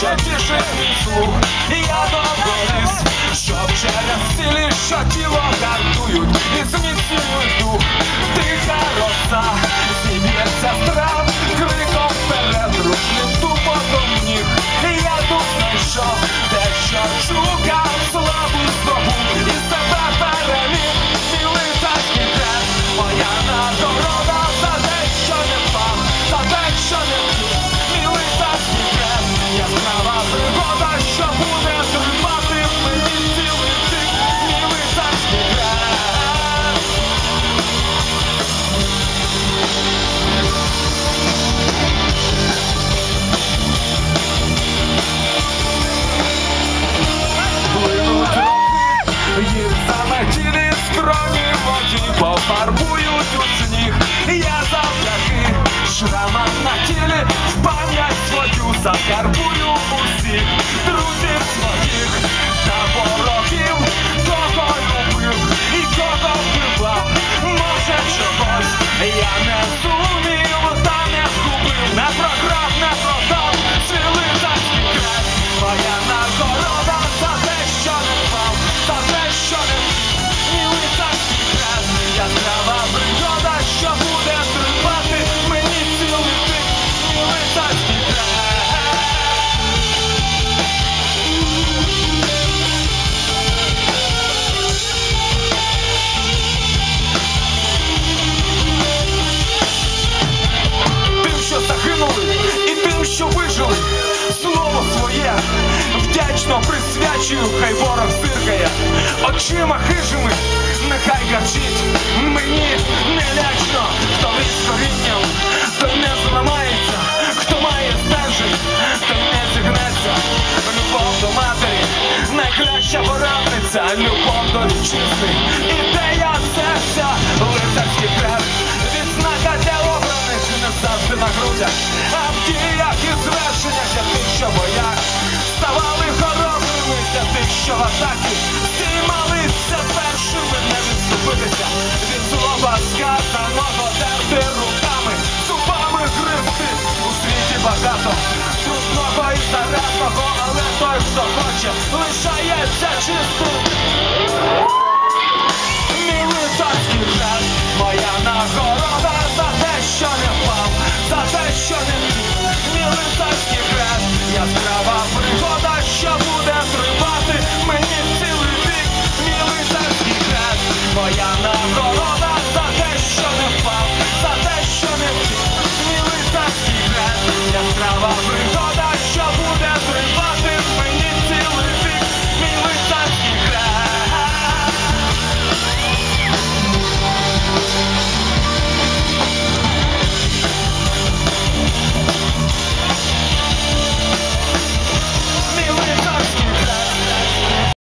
що мій слух, я доводись, щоб через цілі, що тіло гартують, закарбую усіх що слово своє. Вдячно присвячую, хай ворог зиркає очима хижими, нехай гарчить мені не лячно, хто віз корінням, той не зламається, хто має стержень, той не зігнеться. Любов до матері, найкраща порадниця, любов до вітчизни, ідея серця, лицарський хрест, відзнака для обраних не завжди на грудях, а в діях і звершеннях сказаного терти руками, зубами гризти у світі багато трудного і зарадного, але той, хто хоче, лишається чистим.